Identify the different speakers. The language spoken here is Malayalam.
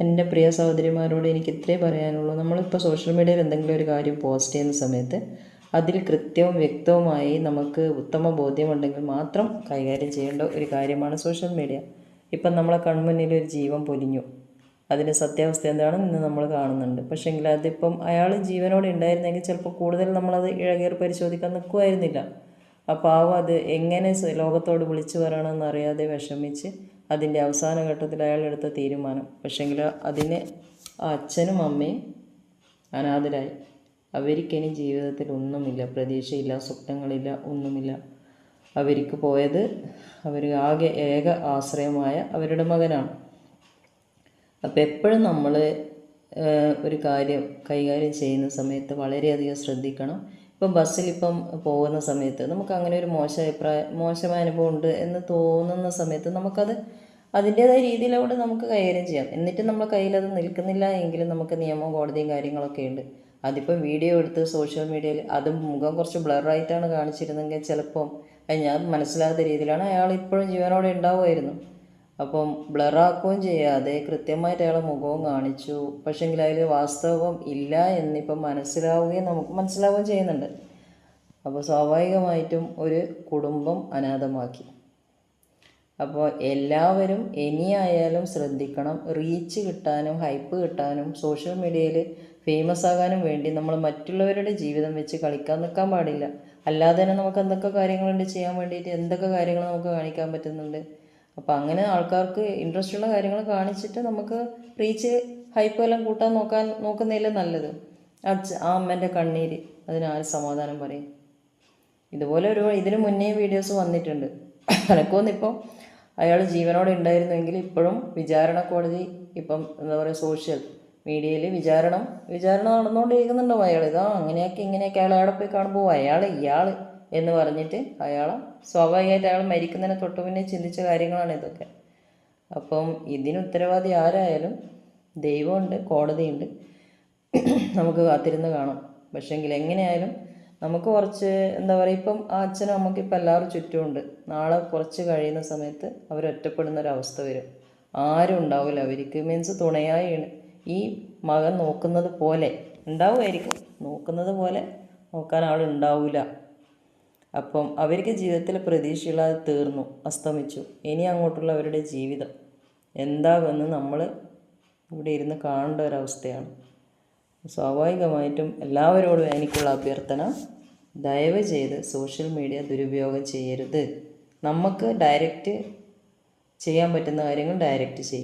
Speaker 1: എന്റെ പ്രിയ സഹോദരിമാരോട് എനിക്ക് ഇത്രേ പറയാനുള്ളൂ. നമ്മളിപ്പോൾ സോഷ്യൽ മീഡിയയിൽ എന്തെങ്കിലും ഒരു കാര്യം പോസ്റ്റ് ചെയ്യുന്ന സമയത്ത് അതിൽ കൃത്യവും വ്യക്തവുമായി നമുക്ക് ഉത്തമ ബോധ്യമുണ്ടെങ്കിൽ മാത്രം കൈകാര്യം ചെയ്യേണ്ട ഒരു കാര്യമാണ് സോഷ്യൽ മീഡിയ ഇപ്പം നമ്മളെ കൺമുന്നിൽ ഒരു ജീവൻ പൊലിഞ്ഞു. അതിന്റെ സത്യാവസ്ഥ എന്താണെന്ന് ഇന്ന് നമ്മൾ കാണുന്നുണ്ട്. പക്ഷേങ്കിൽ അതിപ്പം അയാൾ ജീവനോടെ ഉണ്ടായിരുന്നെങ്കിൽ ചിലപ്പോൾ കൂടുതൽ നമ്മളത് ഇഴകേറി പരിശോധിക്കാൻ നിൽക്കുമായിരുന്നില്ല ആ പാവം അത് എങ്ങനെ ലോകത്തോട് വിളിച്ചു പറയണമെന്ന് അറിയാതെ വിഷമിച്ച് അതിന്റെ അവസാന ഘട്ടത്തിൽ അയാൾ എടുത്ത തീരുമാനം. പക്ഷേങ്കിൽ അതിന് ആ അച്ഛനും അമ്മയും അനാഥരായി. അവർക്കിനി ജീവിതത്തിൽ ഒന്നുമില്ല. പ്രതീക്ഷയില്ല. സ്വപ്നങ്ങളില്ല. ഒന്നുമില്ല. അവർക്ക് പോയത് അവർ ആകെ ഏക ആശ്രയമായ അവരുടെ മകനാണ്. അപ്പോൾ എപ്പോഴും നമ്മൾ ഒരു കാര്യം കൈകാര്യം ചെയ്യുന്ന സമയത്ത് വളരെയധികം ശ്രദ്ധിക്കണം. ഇപ്പം ബസ്സിൽ ഇപ്പം പോകുന്ന സമയത്ത് നമുക്ക് അങ്ങനെ ഒരു മോശ അഭിപ്രായം മോശമായ അനുഭവം ഉണ്ട് എന്ന് തോന്നുന്ന സമയത്ത് നമുക്കത് അതിന്റേതായ രീതിയിലൂടെ നമുക്ക് കൈകാര്യം ചെയ്യാം. എന്നിട്ട് നമ്മൾ കയ്യിലത് നിൽക്കുന്നില്ല എങ്കിലും നമുക്ക് നിയമവും കോടതിയും കാര്യങ്ങളൊക്കെ ഉണ്ട്. അതിപ്പം വീഡിയോ എടുത്ത് സോഷ്യൽ മീഡിയയിൽ അത് മുഖം കുറച്ച് ബ്ലറായിട്ടാണ് കാണിച്ചിരുന്നെങ്കിൽ ചിലപ്പം ഞാൻ മനസ്സിലാത്ത രീതിയിലാണ് അയാൾ ഇപ്പോഴും ജീവനോടെ ഉണ്ടാവുമായിരുന്നു. അപ്പം ബ്ലറാക്കുകയും ചെയ്യാതെ കൃത്യമായിട്ട് അയാളെ മുഖവും കാണിച്ചു. പക്ഷെങ്കിൽ അതിൽ വാസ്തവം ഇല്ല എന്നിപ്പം മനസ്സിലാവുകയും നമുക്ക് മനസ്സിലാവുകയും ചെയ്യുന്നുണ്ട്. അപ്പോൾ സ്വാഭാവികമായിട്ടും ഒരു കുടുംബം അനാഥമാക്കി. അപ്പോൾ എല്ലാവരും ഇനിയായാലും ശ്രദ്ധിക്കണം. റീച്ച് കിട്ടാനും ഹൈപ്പ് കിട്ടാനും സോഷ്യൽ മീഡിയയിൽ ഫേമസ് ആകാനും വേണ്ടി നമ്മൾ മറ്റുള്ളവരുടെ ജീവിതം വെച്ച് കളിക്കാൻ നിൽക്കാൻ പാടില്ല. അല്ലാതെ തന്നെ നമുക്ക് എന്തൊക്കെ കാര്യങ്ങളുണ്ട് ചെയ്യാൻ വേണ്ടിയിട്ട് എന്തൊക്കെ കാര്യങ്ങൾ നമുക്ക് കാണിക്കാൻ പറ്റുന്നുണ്ട്? അപ്പോൾ അങ്ങനെ ആൾക്കാർക്ക് ഇൻട്രസ്റ്റ് ഉള്ള കാര്യങ്ങൾ കാണിച്ചിട്ട് നമുക്ക് റീച്ച് ഹൈപ്പ് എല്ലാം കൂട്ടാൻ നോക്കാൻ നോക്കുന്നതിൽ നല്ലത്. അച്ഛ ആ അമ്മേന്റെ കണ്ണീര് അതിനാര് സമാധാനം പറയും? ഇതുപോലെ ഒരു ഇതിന് മുന്നേ വീഡിയോസ് വന്നിട്ടുണ്ട്. എനക്കൊന്നിപ്പോൾ അയാൾ ജീവനോടെ ഉണ്ടായിരുന്നുവെങ്കിൽ ഇപ്പോഴും വിചാരണ കോടതി ഇപ്പം എന്താ പറയുക സോഷ്യൽ മീഡിയയിൽ വിചാരണം വിചാരണ നടന്നുകൊണ്ടിരിക്കുന്നുണ്ടാവും അയാൾ ഇതാ അങ്ങനെയൊക്കെ ഇങ്ങനെയൊക്കെ അയാൾ അവിടെ പോയി കാണുമ്പോൾ അയാൾ ഇയാൾ എന്ന് പറഞ്ഞിട്ട് അയാൾ സ്വാഭാവികമായിട്ട് അയാൾ മരിക്കുന്നതിന് തൊട്ട് മുന്നേ ചിന്തിച്ച കാര്യങ്ങളാണ് ഇതൊക്കെ. അപ്പം ഇതിന് ഉത്തരവാദി ആരായാലും ദൈവമുണ്ട് കോടതിയുണ്ട്. നമുക്ക് കാത്തിരുന്ന് കാണാം. പക്ഷേങ്കിൽ എങ്ങനെയായാലും നമുക്ക് കുറച്ച് എന്താ പറയുക ഇപ്പം ആ അച്ഛനും അമ്മയ്ക്ക് ഇപ്പം എല്ലാവരും ചുറ്റുമുണ്ട്. നാളെ കുറച്ച് കഴിയുന്ന സമയത്ത് അവർ ഒറ്റപ്പെടുന്ന ഒരവസ്ഥ വരും. ആരും ഉണ്ടാവില്ല. അവർക്ക് മീൻസ് തുണയായി ഈ മകൻ നോക്കുന്നത് പോലെ ഉണ്ടാവുമായിരിക്കും. നോക്കുന്നത് പോലെ നോക്കാൻ ആൾ ഉണ്ടാവില്ല അപ്പം അവർക്ക് ജീവിതത്തിൽ പ്രതീക്ഷയില്ലാതെ തീർന്നു അസ്തമിച്ചു. ഇനി അങ്ങോട്ടുള്ള അവരുടെ ജീവിതം എന്താകുമെന്ന് നമ്മൾ ഇവിടെ ഇരുന്ന് കാണേണ്ട ഒരവസ്ഥയാണ്. സ്വാഭാവികമായിട്ടും എല്ലാവരോടും എനിക്കുള്ള അഭ്യർത്ഥന ദയവ് ചെയ്ത് സോഷ്യൽ മീഡിയ ദുരുപയോഗം ചെയ്യരുത്. നമുക്ക് ഡയറക്റ്റ് ചെയ്യാൻ പറ്റുന്ന കാര്യങ്ങൾ ഡയറക്റ്റ് ചെയ്യും.